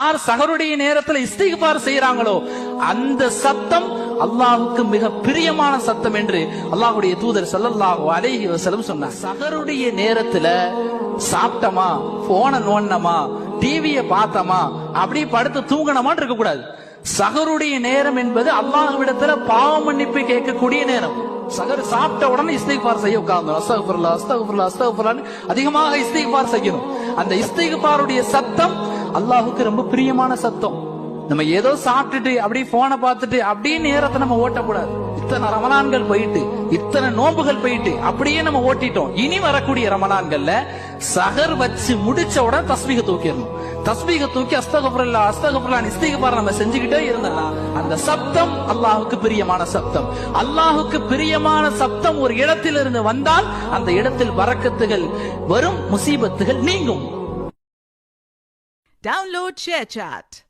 யார் சகருடைய நேரத்தில் இஸ்திகார் செய்யறாங்களோ அந்த சத்தம் அல்லாஹ்வுக்கு மிக பிரியமான சத்தம் என்று அல்லாஹுடைய தூதர் ஸல்லல்லாஹு அலைஹி வசலம் சொன்னார் சகருடைய நேரத்துல சாப்பிட்டமா போன நோண்டமா டிவியை பார்த்தமா அப்படி படுத்து தூங்கணுமான்னு இருக்க கூடாது சகருடைய நேரம் என்பது அல்லாஹ்விடத்துல பாவ மன்னிப்பு கேட்கக்கூடிய நேரம் சகர் சாப்பிட்ட உடனே இஸ்திகார் செய்ய உட்கார்ந்து அஸ்தகுஃபிருல்லாஹ் அஸ்தகுஃபிருல்லாஹ் அஸ்தகுஃபிருல்லாஹ் அதிகமாக இஸ்திகார் செய்யணும் அந்த இஸ்திகாருடைய சத்தம் அல்லாஹுக்கு ரொம்ப பிரியமான சத்தம். நம்ம ஏதோ சாப்பிட்டுட்டு அப்படியே போனை பார்த்துட்டு அப்படியே நேரத்தை நம்ம ஓட்டக்கூடாது. இத்தனை ரமலான்கள் போயிட்டு இத்தனை நோன்புகள் போயிட்டு அப்படியே நம்ம ஓட்டிட்டோம். இனி வரக்கூடிய ரமலான்கள்ல சகர் வச்சு முடிச்ச உடனே தஸ்பீக தூக்கிடணும். தஸ்பீக தூக்கி அஸ்தகபுரல்லா அஸ்தகபுரல்லா இஸ்திகபார் நம்ம செஞ்சுக்கிட்டே இருந்தோம்னா அந்த சப்தம் அல்லாஹுக்கு பிரியமான சப்தம். அல்லாஹுக்கு பிரியமான சப்தம் ஒரு இடத்திலிருந்து வந்தால் அந்த இடத்தில் வரக்கத்துகள் வரும் முசீபத்துகள் நீங்கும். Download ShareChat.